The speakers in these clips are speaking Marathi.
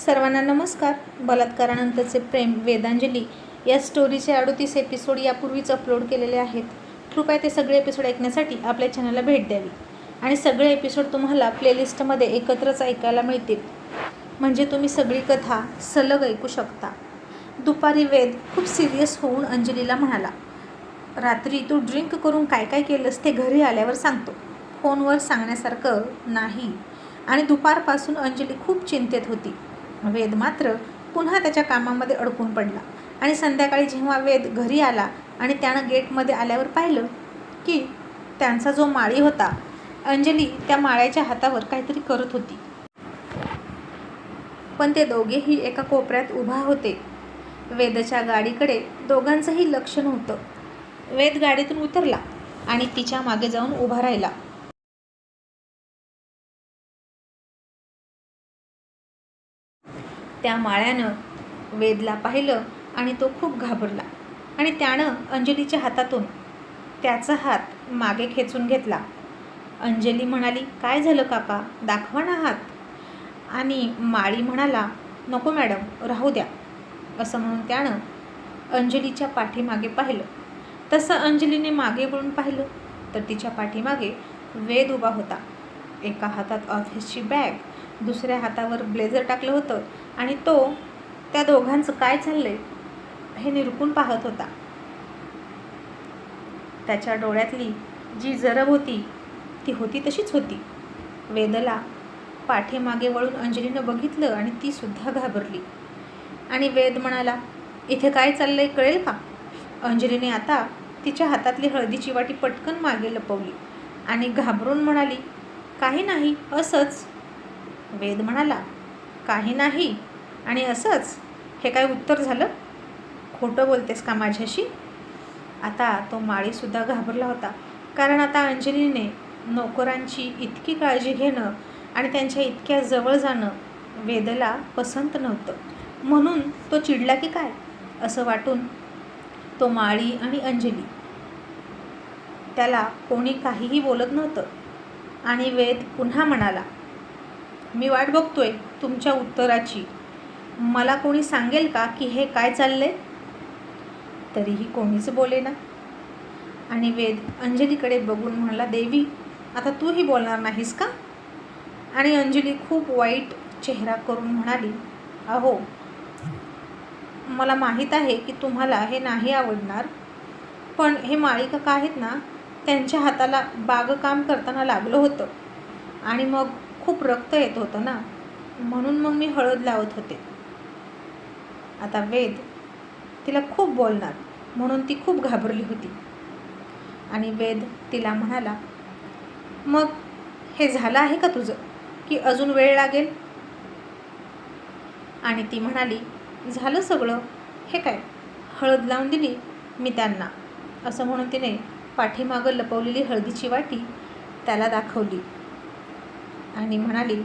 सर्वांना नमस्कार. बलात्कारानंतरचे प्रेम वेदांजली या स्टोरीचे अडोतीस एपिसोड यापूर्वीच अपलोड केलेले आहेत. कृपया ते सगळे एपिसोड ऐकण्यासाठी आपल्या चॅनलला भेट द्यावी. आणि सगळे एपिसोड तुम्हाला प्लेलिस्टमध्ये एकत्रच ऐकायला मिळतील. म्हणजे तुम्ही सगळी कथा सलग ऐकू शकता. दुपारी वेद खूप सिरियस होऊन अंजलीला म्हणाला रात्री तू ड्रिंक करून काय काय केलंस ते घरी आल्यावर सांगतो. फोनवर सांगण्यासारखं नाही. आणि दुपारपासून अंजली खूप चिंतेत होती. वेद मात्र पुन्हा त्याच्या कामामध्ये अडकून पडला. आणि संध्याकाळी जेव्हा वेद घरी आला आणि त्यानं गेटमध्ये आल्यावर पाहिलं की त्यांचा जो माळी होता अंजली त्या माळ्याच्या हातावर काहीतरी करत होती. पण ते दोघेही एका कोपऱ्यात उभा होते. वेदच्या गाडीकडे दोघांचंही लक्ष नव्हतं. वेद गाडीतून उतरला आणि तिच्यामागे जाऊन उभा राहिला. त्या माळ्यानं वेदला पाहिलं आणि तो खूप घाबरला. आणि त्यानं अंजलीच्या हातातून त्याचा हात मागे खेचून घेतला. अंजली म्हणाली काय झालं काका? दाखवा ना हात. आणि माळी म्हणाला नको मॅडम राहू द्या. असं म्हणून त्यानं अंजलीच्या पाठीमागे पाहिलं. तसं अंजलीने मागे वळून पाहिलं तर तिच्या पाठीमागे वेद उभा होता. एका हातात ऑफिसची बॅग दुसऱ्या हातावर ब्लेझर टाकलं होतं आणि तो त्या दोघांचं काय चाललंय हे निरकून पाहत होता. त्याच्या डोळ्यातली जी जरब होती ती होती तशीच होती. वेदला पाठीमागे वळून अंजलीनं बघितलं आणि ती सुद्धा घाबरली. आणि वेद म्हणाला इथे काय चाललंय कळेल का? अंजलीने आता तिच्या हातातली हळदीची वाटी पटकन मागे लपवली आणि घाबरून म्हणाली काही नाही असंच. वेद म्हणाला काही नाही. आणि असंच हे काय उत्तर झालं? खोटं बोलतेस का माझ्याशी? आता तो माळीसुद्धा घाबरला होता कारण आता अंजलीने नोकरांची इतकी काळजी घेणं आणि त्यांच्या इतक्या जवळ जाणं वेदला पसंत नव्हतं. म्हणून तो चिडला की काय? असं वाटून तो माळी आणि अंजली त्याला कोणी काहीही बोलत नव्हतं. आणि वेद पुन्हा म्हणाला मी वाट बघतोय तुमच्या उत्तराची. मला कोणी सांगेल का की हे काय चाललंय? तरीही कोणीच बोले ना. आणि वेद अंजलीकडे बघून म्हणाला देवी आता तूही बोलणार नाहीस का? आणि अंजली खूप वाईट चेहरा करून म्हणाली अहो मला माहीत आहे की तुम्हाला हे नाही आवडणार पण हे माळिका आहेत ना त्यांच्या हाताला बागकाम करताना लागलं होतं. आणि मग खूप रक्त येत होतं ना. म्हणून मग मी हळद लावत होते. आता वेद तिला खूप बोलणार म्हणून ती खूप घाबरली होती. आणि वेद तिला म्हणाला मग हे झालं आहे का तुझं? की अजून वेळ लागेल? आणि ती म्हणाली झालं सगळं. हे काय? हळद लावून दिली मी त्यांना. असं म्हणून तिने पाठीमागं लपवलेली हळदीची वाटी त्याला दाखवली. आणि म्हणाली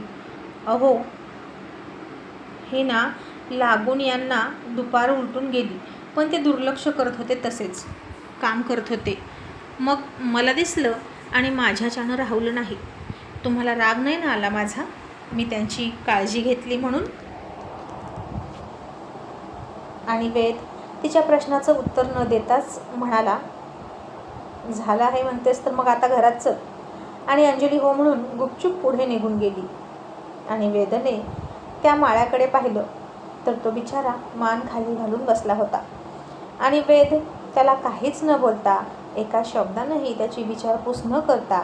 अहो. हे ना लागून यांना दुपार उलटून गेली पण ते दुर्लक्ष करत होते तसेच काम करत होते. मग मला दिसलं आणि माझ्याच्यानं राहुलं नाही. तुम्हाला राग नाही ना आला माझा? मी त्यांची काळजी घेतली म्हणून? आणि वेद तिच्या प्रश्नाचं उत्तर न देताच म्हणाला झालं आहे म्हणतेस तर मग आता घरात चल. आणि अंजली हो म्हणून गुपचूप पुढे निघून गेली. आणि वेदने त्या माळ्याकडे पाहिलं तर तो बिचारा मान खाली घालून बसला होता. आणि वेद त्याला काहीच न बोलता एका शब्दानंही त्याची विचारपूस न करता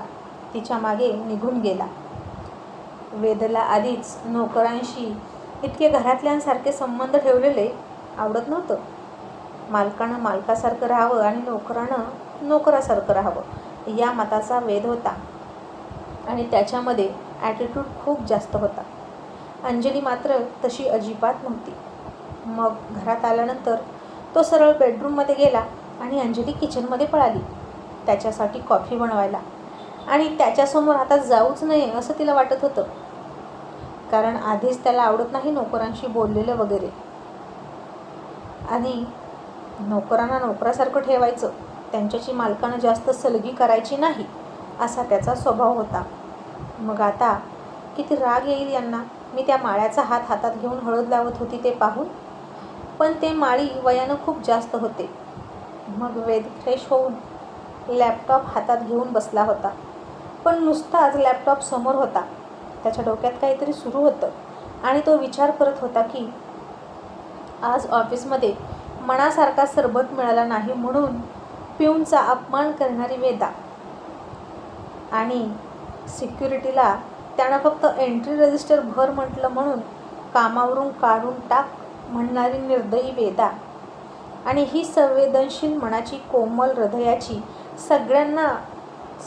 तिच्यामागे निघून गेला. वेदला आधीच नोकरांशी इतके घरातल्यांसारखे संबंध ठेवलेले आवडत नव्हतं. मालकानं मालकासारखं राहावं आणि नोकरानं नोकरासारखं राहावं या मताचा वेद होता. आणि त्याच्यामध्ये ॲटिट्यूड खूप जास्त होता. अंजली मात्र तशी अजिबात नव्हती. मग घरात आल्यानंतर तो सरळ बेडरूममध्ये गेला आणि अंजली किचनमध्ये पळाली. त्याच्यासाठी कॉफी बनवायला. आणि त्याच्यासमोर आता जाऊच नये असं तिला वाटत होतं. कारण आधीच त्याला आवडत नाही नोकरांशी बोललेलं वगैरे. आणि नोकरांना नोकरासारखं ठेवायचं त्यांच्याची मालकानं जास्त सलगी करायची नाही. असा त्याचा स्वभाव होता. मग आता किती राग येईल यांना? मी त्या माळ्याचा हात हातात घेऊन हळद लावत होती ते पाहून. पण ते माळी वयानं खूप जास्त होते. मग वेद फ्रेश होऊन लॅपटॉप हातात घेऊन बसला होता. पण नुसताच लॅपटॉप समोर होता. त्याच्या डोक्यात काहीतरी सुरू होतं आणि तो विचार करत होता की आज ऑफिसमध्ये मनासारखा सरबत मिळाला नाही म्हणून पिऊनचा अपमान करणारी वेदा आणि सिक्युरिटीला त्यानं फक्त एंट्री रजिस्टर भर म्हटलं म्हणून कामावरून काढून टाक म्हणणारी निर्दयी वेदा. आणि ही संवेदनशील मनाची कोमल हृदयाची सगळ्यांना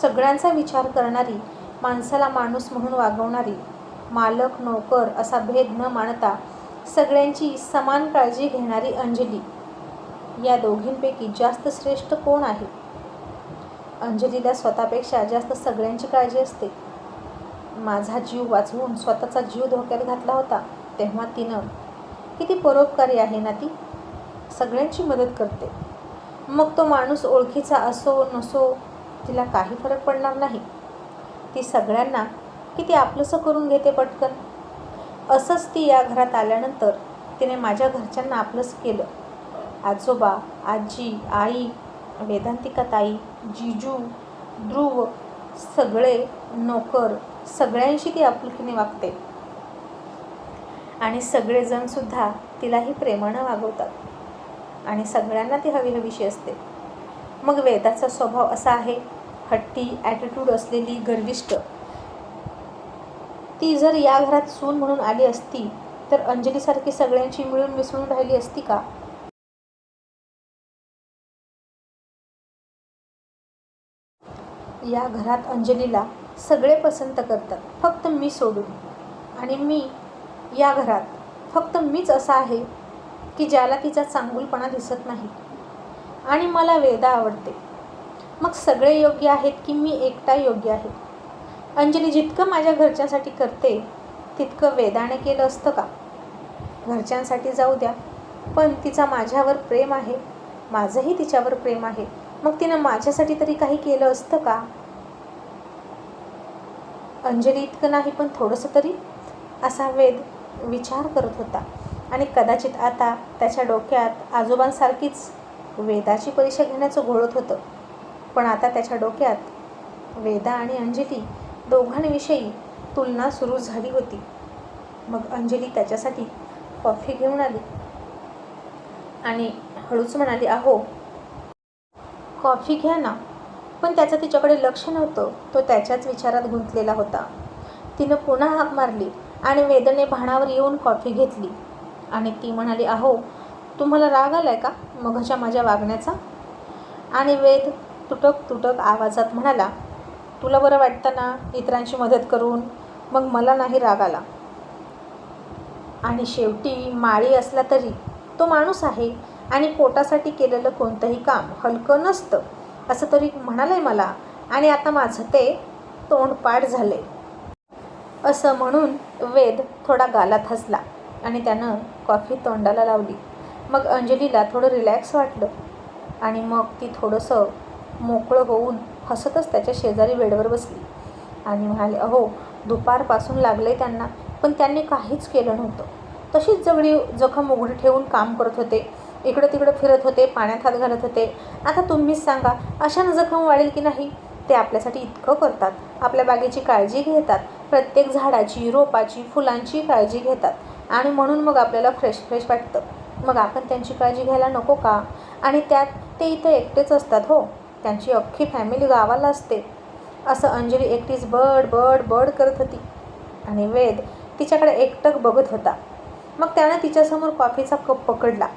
सगळ्यांचा विचार करणारी माणसाला माणूस म्हणून वागवणारी मालक नोकर असा भेद न मानता सगळ्यांची समान काळजी घेणारी अंजली. या दोघींपैकी जास्त श्रेष्ठ कोण आहे? अंजलीला स्वतःपेक्षा जास्त सगळ्यांची काळजी असते. माझा जीव वाचवून स्वतःचा जीव धोक्यात घातला होता तेव्हा तिनं किती परोपकारी आहे ना ती. सगळ्यांची मदत करते. मग तो माणूस ओळखीचा असो नसो तिला काही फरक पडणार नाही. ती सगळ्यांना किती आपलंसं करून घेते पटकन. असंच ती या घरात आल्यानंतर तिने माझ्या घरच्यांना आपलंच केलं. आजोबा आजी आई वेदांतिका ताई जिजू ध्रुव सगळे नोकर सगळ्यांशी ती आपुलकीने वागते. आणि सगळेजणसुद्धा तिलाही प्रेमानं वागवतात. आणि सगळ्यांना ती हवी हवीशी असते. मग वेदाचा स्वभाव असा आहे हट्टी ॲटिट्यूड असलेली गर्विष्ट. ती जर या घरात सून म्हणून आली असती तर अंजलीसारखी सगळ्यांची मिळून मिसळून राहिली असती का? या घरात अंजलीला सगळे पसंत करतात. फक्त मी सोडून. आणि मी या घरात फक्त मीच असा आहे की ज्याला तिचा चांगुलपणा दिसत नाही. आणि मला वेदा आवडते. मग सगळे योग्य आहेत की मी एकटा योग्य आहे? अंजली जितकं माझ्या घरच्यांसाठी करते तितकं वेदाने केलं असतं का? घरच्यांसाठी जाऊ द्या पण तिचा माझ्यावर प्रेम आहे. माझंही तिच्यावर प्रेम आहे. मग तिनं माझ्यासाठी तरी काही केलं असतं का? अंजली इतकं नाही पण थोडंसं तरी असा वेद विचार करत होता. आणि कदाचित आता त्याच्या डोक्यात आजोबांसारखीच वेदाची परीक्षा घेण्याचं घोळत होतं. पण आता त्याच्या डोक्यात वेदा आणि अंजली दोघांविषयी तुलना सुरू झाली होती. मग अंजली त्याच्यासाठी कॉफी घेऊन आली. आणि हळूच म्हणाली अहो कॉफी घ्या ना. पण त्याचं तिच्याकडे लक्ष नव्हतं. तो त्याच्याच विचारात गुंतलेला होता. तिनं पुन्हा हाक मारली आणि वेदने भाणावर येऊन कॉफी घेतली. आणि ती म्हणाली अहो तुम्हाला राग आलाय का? मघाच्या माझ्या वागण्याचा? आणि वेद तुटक तुटक आवाजात म्हणाला तुला बरं वाटतं ना इतरांची मदत करून मग मला नाही राग आला? आणि शेवटी माळी असला तरी तो माणूस आहे आणि पोटासाठी केलेलं कोणतंही काम हलकं नसतं असं तरी म्हणालंय मला. आणि आता माझं ते तोंडपाठ झाले असं म्हणून वेद थोडा गालात हसला आणि त्यानं कॉफी तोंडाला लावली. मग अंजलीला थोडं रिलॅक्स वाटलं. आणि मग ती थोडंसं मोकळं होऊन हसतच त्याच्या शेजारी बेडवर बसली. आणि म्हणाले अहो दुपारपासून लागले त्यांना पण त्यांनी काहीच केलं नव्हतं. तशीच जगडी जखम उघडी ठेवून काम करत होते. इकडं तिकडं फिरत होते पाण्यात हात घालत होते. आता तुम्हीच सांगा अशानं जखम वाढेल की नाही? ते आपल्यासाठी इतकं करतात. आपल्या बागेची काळजी घेतात. प्रत्येक झाडाची रोपाची फुलांची काळजी घेतात. आणि म्हणून मग आपल्याला फ्रेश फ्रेश वाटतं. मग आपण त्यांची काळजी घ्यायला नको का? आणि त्यात ते इथं एकटेच असतात हो. त्यांची अख्खी फॅमिली गावाला असते. असं अंजली एकटीच बड बड बड करत होती. आणि वेद तिच्याकडे एकटक बघत होता. मग त्यानं तिच्यासमोर कॉफीचा कप पकडला.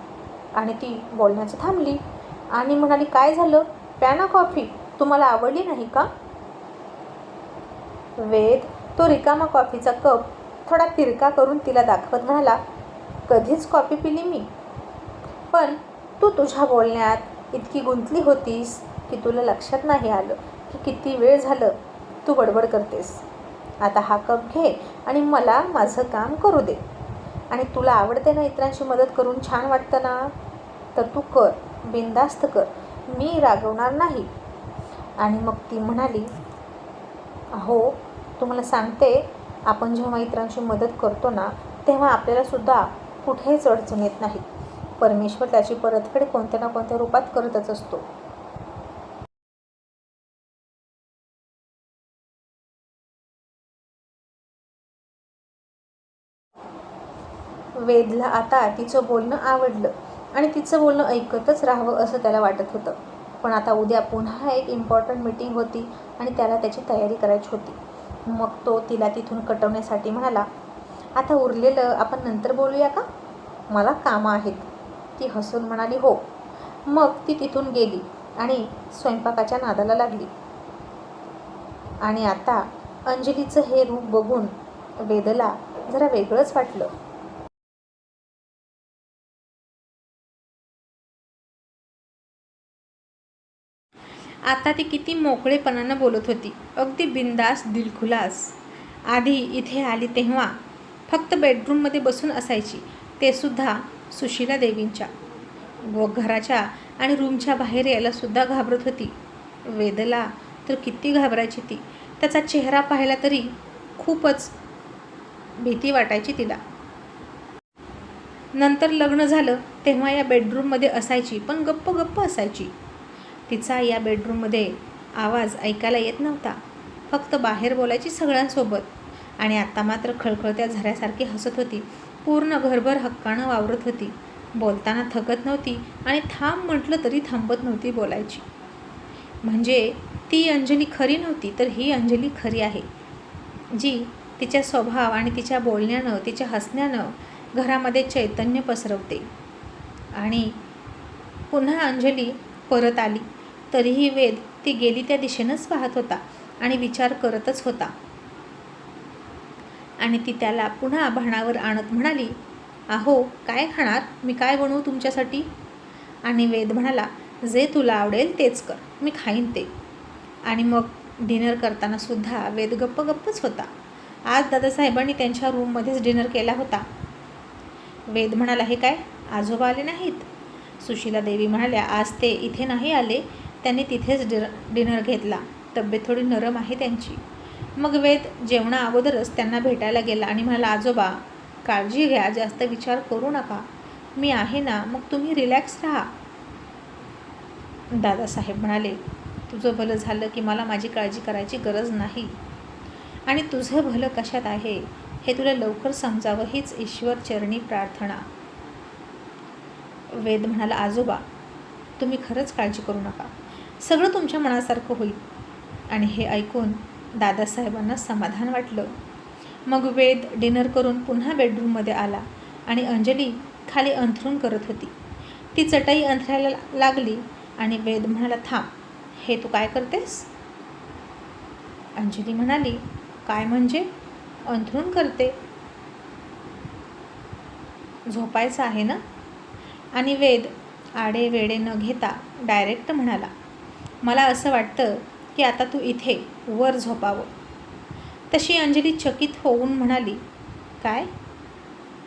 आणि ती बोलण्याचं थांबली. आणि म्हणाली काय झालं? पॅना कॉफी? तुम्हाला आवडली नाही का? वेद तो रिकामा कॉफीचा कप थोडा तिरका करून तिला दाखवत म्हणाला कधीच कॉफी पिली मी. पण तू तुझ्या बोलण्यात इतकी गुंतली होतीस की तुला लक्षात नाही आलं की किती वेळ झालं तू बडबड करतेस. आता हा कप घे आणि मला माझं काम करू दे. आणि तुला आवडते ना इतरांची मदत करून छान वाटतं ना तर तू कर बिंदास्त कर. मी रागवणार नाही. आणि मग ती म्हणाली हो तुम्हाला सांगते आपण जेव्हा इतरांची मदत करतो ना तेव्हा आपल्यालासुद्धा कुठेच अडचण येत नाही. परमेश्वर त्याची परतफेड कोणत्या ना कोणत्या रूपात करतच असतो. वेदला आता तिचं बोलणं आवडलं आणि तिचं बोलणं ऐकतच राहावं असं त्याला वाटत होतं. पण आता उद्या पुन्हा एक इम्पॉर्टंट मीटिंग होती आणि त्याला त्याची तयारी करायची होती. मग तो तिला तिथून कटवण्यासाठी म्हणाला आता उरलेलं आपण नंतर बोलूया का? मला कामं आहेत. ती हसून म्हणाली हो. मग ती तिथून गेली आणि स्वयंपाकाच्या नादाला लागली. आणि आता अंजलीचं हे रूप बघून वेदला जरा वेगळंच वाटलं. आता ती किती मोकळेपणानं बोलत होती. अगदी बिंदास दिलखुलास. आधी इथे आली तेव्हा फक्त बेडरूममध्ये बसून असायची. ते सुद्धा सुशीला देवींच्या. व घराच्या आणि रूमच्या बाहेर यायलासुद्धा घाबरत होती. वेदला तर किती घाबरायची ती. त्याचा चेहरा पाहिला तरी खूपच भीती वाटायची तिला. नंतर लग्न झालं तेव्हा या बेडरूममध्ये असायची पण गप्प गप्प असायची. तिचा या बेडरूममध्ये आवाज ऐकायला येत नव्हता. फक्त बाहेर बोलायची सगळ्यांसोबत. आणि आत्ता मात्र खळखळत्या झऱ्यासारखी हसत होती. पूर्ण घरभर हक्कानं वावरत होती. बोलताना थकत नव्हती आणि थांब म्हटलं तरी थांबत नव्हती बोलायची. म्हणजे ती अंजली खरी नव्हती तर ही अंजली खरी आहे. जी तिच्या स्वभाव आणि तिच्या बोलण्यानं तिच्या हसण्यानं घरामध्ये चैतन्य पसरवते. आणि पुन्हा अंजली परत आली. तरीही वेद ती गेली त्या दिशेनंच पाहत होता आणि विचार करतच होता. आणि ती त्याला पुन्हा भाणावर आणत म्हणाली अहो काय खाणार? मी काय बनवू तुमच्यासाठी? आणि वेद म्हणाला जे तुला आवडेल तेच कर मी खाईन ते. आणि मग डिनर करताना सुद्धा वेद गप्प गप्पच होता. आज दादासाहेबांनी त्यांच्या रूममध्येच डिनर केला होता. वेद म्हणाला हे काय? आजोबा आले नाहीत? सुशीला देवी म्हणाल्या आज ते इथे नाही आले. त्यांनी तिथेच डिर डिनर घेतला. तब्येत थोडी नरम आहे त्यांची. मग वेद जेवणा अगोदरच त्यांना भेटायला गेला आणि म्हणाला आजोबा काळजी घ्या जास्त विचार करू नका. मी आहे ना मग तुम्ही रिलॅक्स राहा. दादासाहेब म्हणाले तुझं भलं झालं की मला माझी काळजी करायची गरज नाही. आणि तुझं भलं कशात आहे हे तुला लवकर समजावं हीच ईश्वर चरणी प्रार्थना. वेद म्हणाला आजोबा तुम्ही खरंच काळजी करू नका. सगळं तुमच्या मनासारखं होईल. आणि हे ऐकून दादासाहेबांना समाधान वाटलं. मग वेद डिनर करून पुन्हा बेडरूममध्ये आला आणि अंजली खाली अंथरून करत होती. ती चटई अंथरायला लागली आणि वेद म्हणाला थांब हे तू काय करतेस? अंजली म्हणाली काय म्हणजे? अंथरून करते. झोपायचं आहे ना? आणि वेद आडे वेडे न घेता डायरेक्ट म्हणाला मला असं वाटतं की आता तू इथे वर झोपावं. तशी अंजली चकित होऊन म्हणाली काय?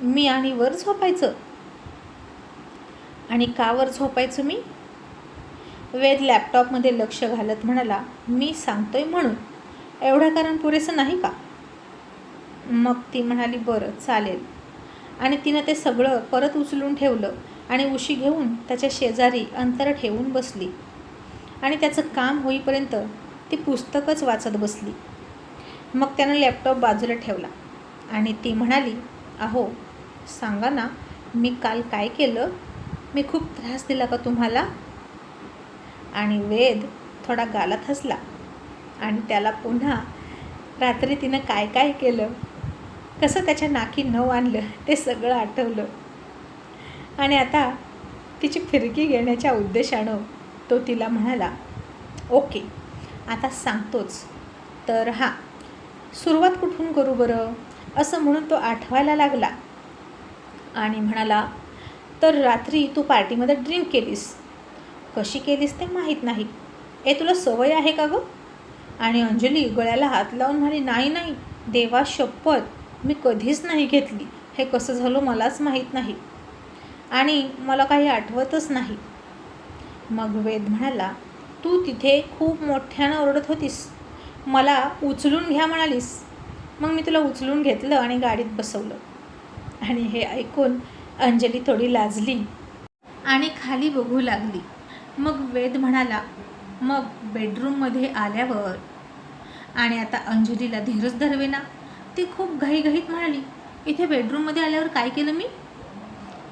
मी आणि वर झोपायचं? आणि का वर झोपायचं मी? वेद लॅपटॉपमध्ये लक्ष घालत म्हणाला मी सांगतोय म्हणून. एवढं कारण पुरेसं नाही का? मग ती म्हणाली बरं चालेल. आणि तिनं ते सगळं परत उचलून ठेवलं आणि उशी घेऊन त्याच्या शेजारी अंतर ठेवून बसली. आणि त्याचं काम होईपर्यंत ती पुस्तकच वाचत बसली. मग त्यानं लॅपटॉप बाजूला ठेवला आणि ती म्हणाली अहो सांगा ना मी काल काय केलं? मी खूप त्रास दिला का तुम्हाला? आणि वेद थोडा गालात हसला आणि त्याला पुन्हा रात्री तिनं काय काय केलं? कसं त्याच्या नाकी नऊ आणलं? ते सगळं आठवलं. आणि आता तिची फिरकी घेण्याच्या उद्देशानं तो तिला म्हणाला ओके आता सांगतोच. तर हां सुरुवात कुठून करू बरं? असं म्हणून तो आठवायला लागला आणि म्हणाला तर रात्री तू पार्टीमध्ये ड्रिंक केलीस. कशी केलीस ते माहीत नाही. ए तुला सवय आहे का गं? आणि अंजली गळ्याला हात लावून म्हणाली नाही नाही देवा शपथ मी कधीच नाही घेतली. हे कसं झालं मलाच माहीत नाही. आणि मला काही आठवतच नाही. मग वेद म्हणाला तू तिथे खूप मोठ्यानं ओरडत होतीस. मला उचलून घ्या म्हणालीस. मग मी तुला उचलून घेतलं आणि गाडीत बसवलं. आणि हे ऐकून अंजली थोडी लाजली आणि खाली बघू लागली. मग वेद म्हणाला मग बेडरूममध्ये आल्यावर. आणि आता अंजलीला धीरच धरवेना. ती खूप घाईघाईत म्हणाली इथे बेडरूममध्ये आल्यावर काय केलं मी?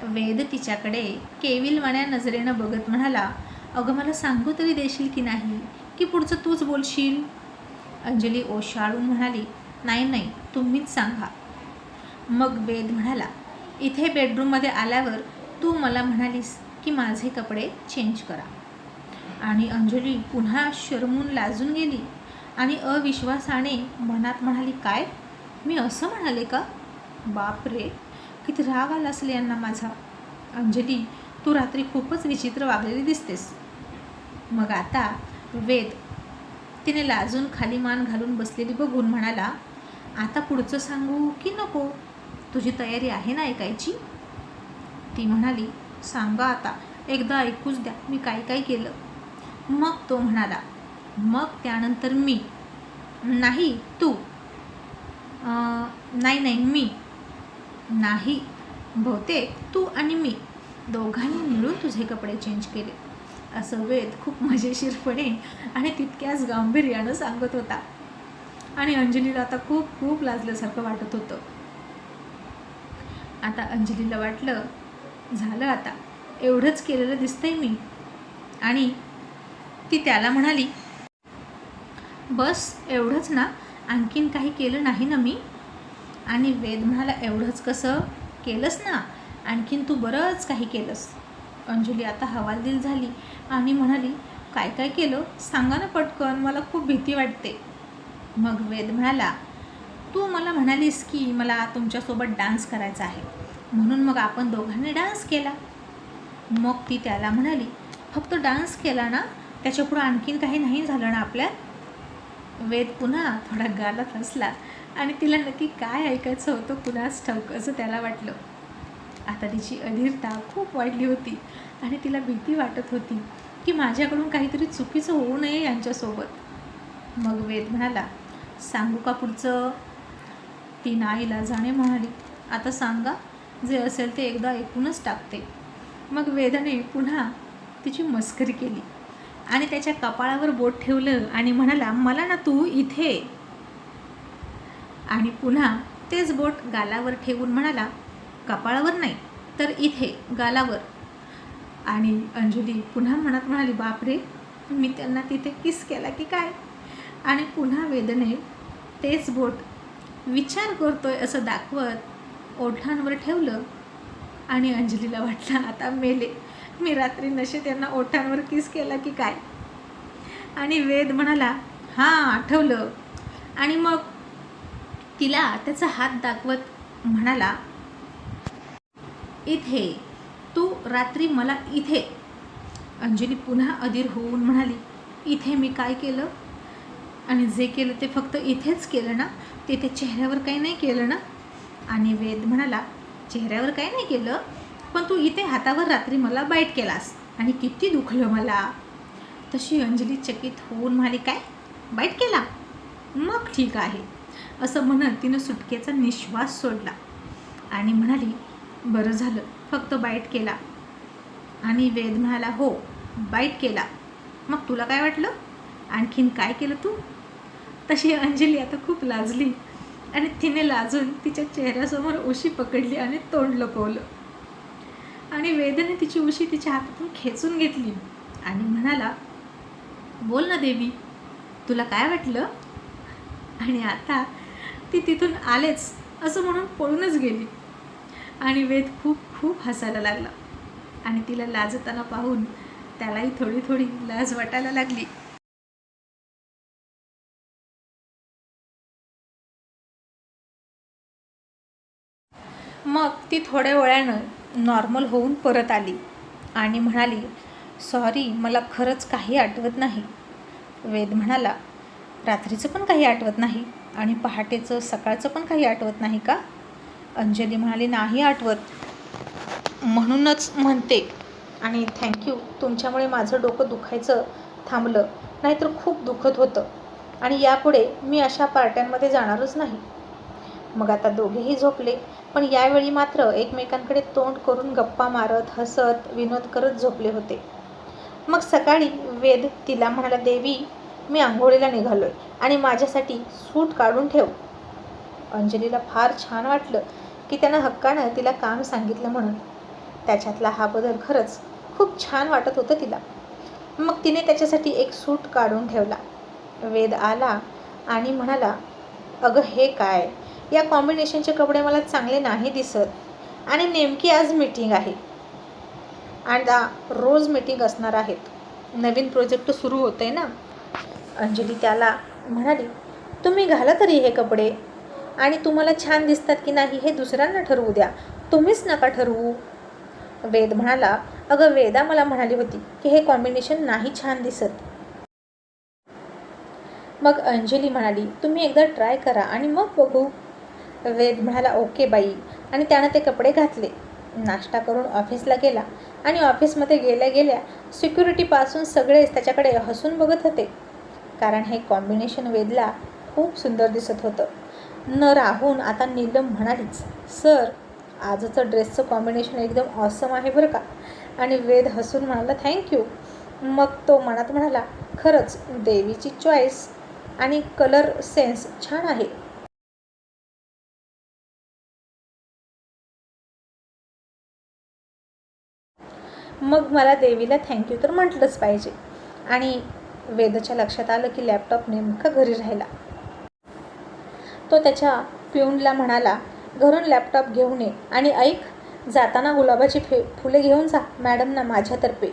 वेद तिच्याकडे केविलवाण्या नजरेनं बघत म्हणाला अगं मला सांगू तरी देशील की नाही? की पुढचं तूच बोलशील? अंजली ओशाळून म्हणाली नाही नाही तुम्हीच सांगा. मग वेद म्हणाला इथे बेडरूममध्ये आल्यावर तू मला म्हणालीस की माझे कपडे चेंज करा. आणि अंजली पुन्हा शरमून लाजून गेली आणि अविश्वासाने मनात म्हणाली काय? मी असं म्हणाले का? बाप रे किती राग आला असेल यांना माझा. अंजली तू रात्री खूपच विचित्र वागलेली दिसतेस. मग आता वेद तिने लाजून खाली मान घालून बसलेली बघून म्हणाला आता पुढचं सांगू की नको? तुझी तयारी आहे ना ऐकायची? ती म्हणाली सांगा आता एकदा ऐकूच द्या मी काय काय केलं. मग तो म्हणाला मग त्यानंतर मी. नाही तू. नाही नाही मी. नाही बहुतेक तू आणि मी दोघांनी मिळून तुझे कपडे चेंज केले. असं वेद खूप मजेशीरपणे आणि तितक्याच गांभीर्यानं सांगत होता. आणि अंजलीला आता खूप खूप लाजल्यासारखं वाटत होतं. आता अंजलीला वाटलं झालं आता. एवढंच केलेलं दिसतंय मी. आणि ती त्याला म्हणाली बस एवढंच ना. आणखीन काही केलं नाही ना मी. आणि वेद म्हणाला एवढंच कसं? केलंस ना. आणखीन तू बरंच काही केलंस. अंजली आता हवालदिल झाली आणि म्हणाली काय काय केलं? सांगा ना पटकन मला खूप भीती वाटते. मग वेद म्हणाला तू मला म्हणालीस की मला तुमच्यासोबत डान्स करायचा आहे म्हणून मग आपण दोघांनी डान्स केला. मग ती त्याला म्हणाली फक्त डान्स केला ना त्याच्यापुढं आणखीन काही नाही झालं ना आपल्या वेद पुन्हा थोडा गालात हसला आणि तिला नक्की काय ऐकायचं होतं कुणाच ठाऊक असं त्याला वाटलं. आता तिची अधीरता खूप वाढली होती. आणि तिला भीती वाटत होती की माझ्याकडून काहीतरी चुकीचं होऊ नये यांच्यासोबत. मग वेद म्हणाला सांगू का पुढचं? ती नाईला जाणे म्हणाली आता सांगा जे असेल ते एकदा ऐकूनच टाकते. मग वेदाने पुन्हा तिची मस्करी केली आणि त्याच्या कपाळावर बोट ठेवलं आणि म्हणाला मला ना तू इथे आणि पुन्हा तेच बोट गालावर ठेवून म्हणाला कपाळावर नाही तर इथे गालावर. आणि अंजली पुन्हा मनात म्हणाली बापरे मी त्यांना तिथे किस केला की काय? आणि पुन्हा वेदने तेच बोट विचार करतोय असं दाखवत ओठांवर ठेवलं आणि अंजलीला वाटलं आता मेले. मी रात्री नशे त्यांना ओठांवर किस केला की काय? आणि वेद म्हणाला हां आठवलं. आणि मग तिला त्याचा हात दाखवत म्हणाला इथे तू रात्री मला इथे अंजली पुन्हा अधीर होऊन म्हणाली इथे मी काय केलं? आणि जे केलं ते फक्त इथेच केलं ना? तिथे चेहऱ्यावर काही नाही केलं ना? आणि वेद म्हणाला चेहऱ्यावर काही नाही केलं पण तू इथे हातावर रात्री मला बाईट केलास आणि किती दुखलं मला. तशी अंजली चकित होऊन म्हणाली काय? बाईट केला? मग ठीक आहे. असं म्हणत तिनं सुटकेचा निश्वास सोडला आणि म्हणाली बरं झालं. फक्त बाईट केला. आणि वेद म्हणाला हो बाईट केला. मग तुला काय वाटलं? आणखीन काय केलं तू? तशी अंजली आता खूप लाजली. आणि तिने लाजून तिच्या चेहऱ्यासमोर उशी पकडली आणि तोंड लपवलं. आणि वेदने तिची उशी तिच्या हातातून खेचून घेतली. आणि म्हणाला बोल ना देवी तुला काय वाटलं? आणि आता ती तिथून आलेच असं म्हणून पळूनच गेली. आणि वेद खूप खूप हसायला लागला. आणि तिला लाजताना पाहून त्यालाही थोडी थोडी लाज वाटायला लागली. मग ती थोड्या वेळानं नॉर्मल होऊन परत आली आणि म्हणाली सॉरी मला खरंच काही आठवत नाही. वेद म्हणाला रात्रीचं पण काही आठवत नाही आणि पहाटेचं सकाळचं पण काही आठवत नाही का? अंजली म्हणाली नाही आठवत. म्हणूनच म्हणते. आणि थँक्यू तुमच्यामुळे माझं डोकं दुखायचं थांबलं. नाहीतर खूप दुखत होतं. आणि यापुढे मी अशा पार्ट्यांमध्ये जाणारच नाही. मग आता दोघेही झोपले पण यावेळी मात्र एकमेकांकडे तोंड करून गप्पा मारत हसत विनोद करत झोपले होते. मग सकाळी वेद तिला म्हणाला देवी मी आंघोळीला निघालोय आणि माझ्यासाठी सूट काढून ठेव. अंजलीला फार छान वाटलं की त्यानं हक्कानं तिला काम सांगितलं म्हणून. त्याच्यातला हा बदल खरंच खूप छान वाटत होतं तिला. मग तिने त्याच्यासाठी एक सूट काढून ठेवला. वेद आला आणि म्हणाला अगं हे काय? या कॉम्बिनेशनचे कपडे मला चांगले नाही दिसत आणि नेमकी आज मीटिंग आहे. आणि दा रोज मीटिंग असणार आहेत. नवीन प्रोजेक्ट सुरू होतं आहे ना? अंजली त्याला म्हणाली तुम्ही घाला तरी हे कपडे आणि तुम्हाला छान दिसतात की नाही हे दुसऱ्यांना ठरवू द्या. तुम्हीच नका ठरवू. वेद म्हणाला अगं वेदा मला म्हणाली होती की हे कॉम्बिनेशन नाही छान दिसत. मग अंजली म्हणाली तुम्ही एकदा ट्राय करा आणि मग बघू. वेद म्हणाला ओके बाई. आणि त्यानं ते कपडे घातले. नाश्ता करून ऑफिसला गेला आणि ऑफिसमध्ये गेल्या गेल्या सिक्युरिटीपासून सगळेच त्याच्याकडे हसून बघत होते. कारण हे कॉम्बिनेशन वेदला खूप सुंदर दिसत होतं. न राहून आता नीलम म्हणालीच सर आजचं ड्रेसचं कॉम्बिनेशन एकदम ऑसम आहे बरं का. आणि वेद हसून म्हणाला थँक्यू मग तो मनात म्हणाला खरंच देवीची चॉईस आणि कलर सेन्स छान आहे. मग मला देवीला थँक्यू तर म्हटलंच पाहिजे. आणि वेदच्या लक्षात आलं की लॅपटॉप नेमका घरी राहिला. तो त्याच्या पिऊनला म्हणाला घरून लॅपटॉप घेऊन ये आणि ऐक जाताना गुलाबाची फे फुले घेऊन जा मॅडमना माझ्यातर्फे.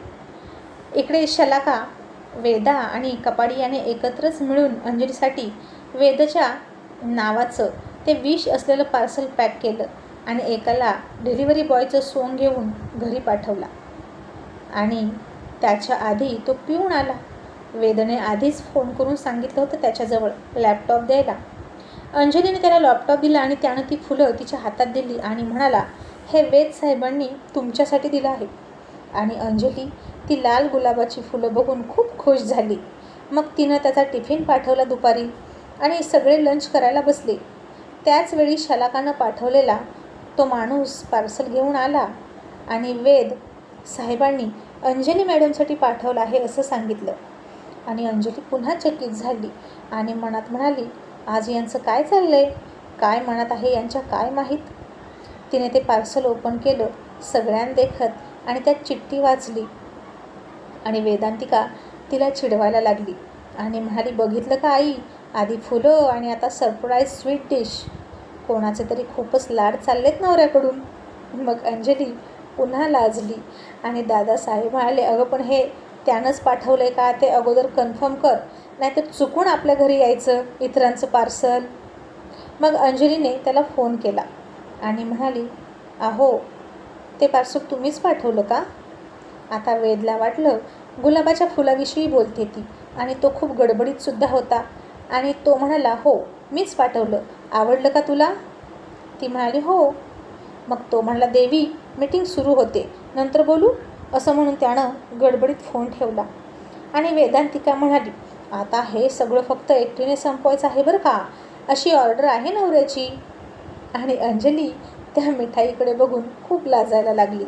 इकडे शलाका वेदा आणि कपाडी याने एकत्रच मिळून अंजलीसाठी वेदच्या नावाचं ते विष असलेलं पार्सल पॅक केलं आणि एकाला डिलिव्हरी बॉयचं सोंग घेऊन घरी पाठवला. आणि त्याच्या आधी तो पिऊन आला. वेदने आधीच फोन करून सांगितलं होतं त्याच्याजवळ लॅपटॉप द्यायला. अंजलीने त्याला लॅपटॉप दिला आणि त्यानं ती फुलं तिच्या हातात दिली आणि म्हणाला हे वेद साहेबांनी तुमच्यासाठी दिलं आहे. आणि अंजली ती लाल गुलाबाची फुलं बघून खूप खुश झाली. मग तिनं त्याचा टिफिन पाठवला दुपारी आणि सगळे लंच करायला बसले. त्याचवेळी शलाकानं पाठवलेला तो माणूस पार्सल घेऊन आला आणि वेद साहेबांनी अंजली मॅडमसाठी पाठवलं आहे असं सांगितलं. आणि अंजली पुन्हा चकित झाली आणि मनात म्हणाली आज यांचं काय चाललं आहे काय मनात आहे यांच्या काय माहीत? तिने ते पार्सल ओपन केलं सगळ्यां देखत आणि त्यात चिठ्ठी वाचली. आणि वेदांतिका तिला चिडवायला लागली आणि म्हणाली बघितलं का आई? आधी फुलं आणि आता सरप्राईज स्वीट डिश कोणाचे तरी खूपच लाड चाललेत नवऱ्याकडून. मग अंजली पुन्हा लाजली आणि दादासाहेब म्हणाले अगं पण हे त्यानंच पाठवलं आहे का? ते अगोदर कन्फर्म कर. नाहीतर चुकून आपल्या घरी यायचं इतरांचं पार्सल. मग अंजलीने त्याला फोन केला आणि म्हणाली अहो ते पार्सल तुम्हीच पाठवलं का? आता वेदला वाटलं गुलाबाच्या फुलाविषयी बोलते ती आणि तो खूप गडबडीतसुद्धा होता आणि तो म्हणाला हो मीच पाठवलं. आवडलं का तुला? ती म्हणाली हो. मग तो म्हणाला देवी मीटिंग सुरू होते. नंतर बोलू? असं म्हणून त्यानं गडबडीत फोन ठेवला आणि वेदांतिका म्हणाली आता हे सगळं फक्त एकटीने संपवायचं आहे बरं का? अशी ऑर्डर आहे नवऱ्याची. आणि अंजली त्या मिठाईकडे बघून खूप लाजायला लागली.